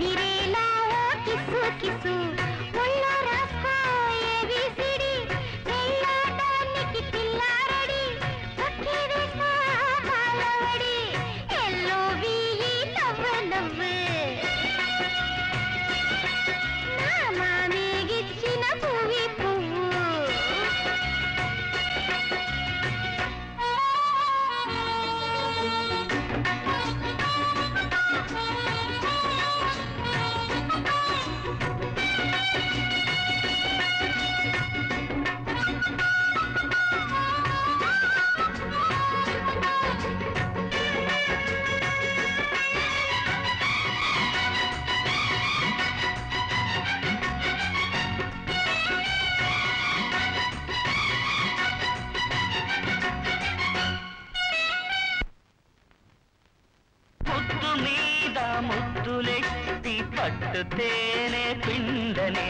गिरेला ओ किसु किसु మీద ముద్దులెట్టి పట్టుతేనే పిండని.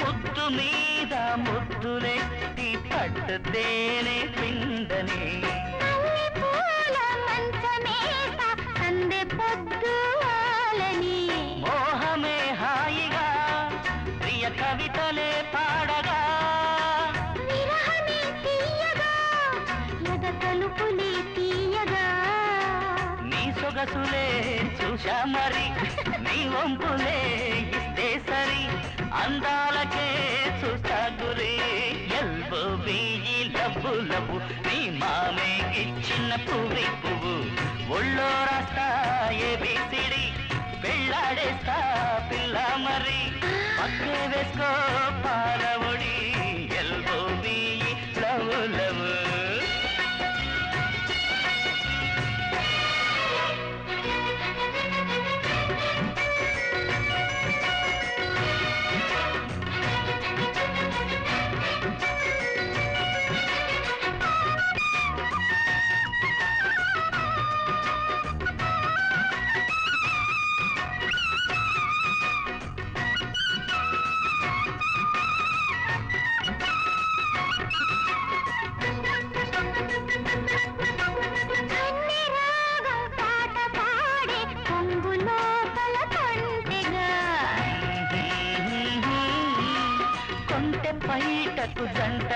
ముద్దు మీద ముద్దులెట్టి పట్టుతేనే పిండని. మల్లెపూల వంపులే ఇస్తే సరి. అందాలకే చూస్తా గురి ఎల్బో బీయి లవ్వు లవ్వు నీ మామేకిచ్చిన పువ్వి పువ్వు. ఒళ్ళో రాస్తా ఏబిసిడి పెళ్ళాడేస్తా పిల్ల మరి. పక్కే వేసుకో పారా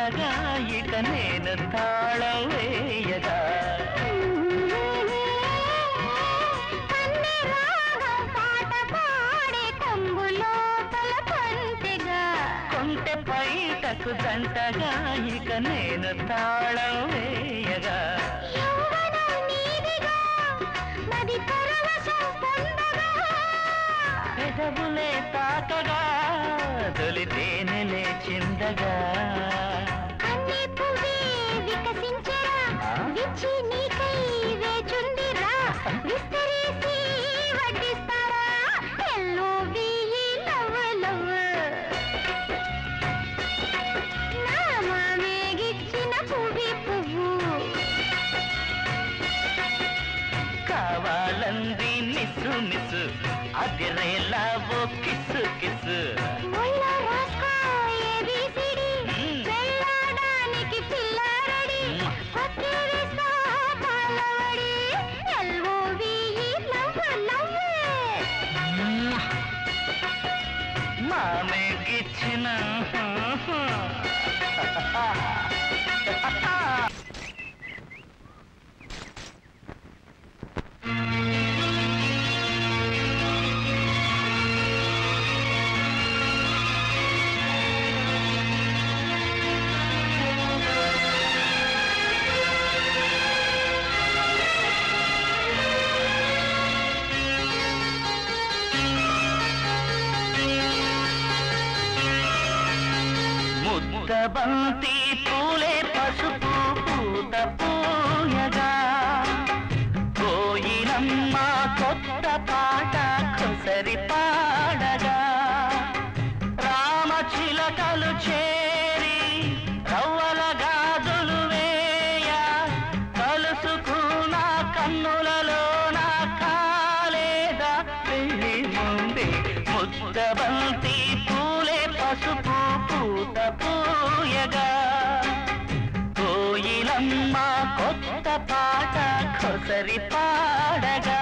జంటగా ఇక నేను తాళం వేయగా పైటకు జంటగా ఇక నేను తాళం వేయగా పెదవులే తాకగా తొలితేనెలే చిందగా. ಮಿಸ್ ಅದಿರೆಲ್ಲ ಓ ಕಿಸ್ ಕಿಸ್ ಮಾಮೆ ಗಿಚ್ಚಿನ ముద్దబంతి పూలే పసుపు పూత పూయగా కోయినమ్మ కొత్త పాట కొసరి పూత పూయగా కోయిలమ్మ కొత్త పాట కొసరి పాడగా.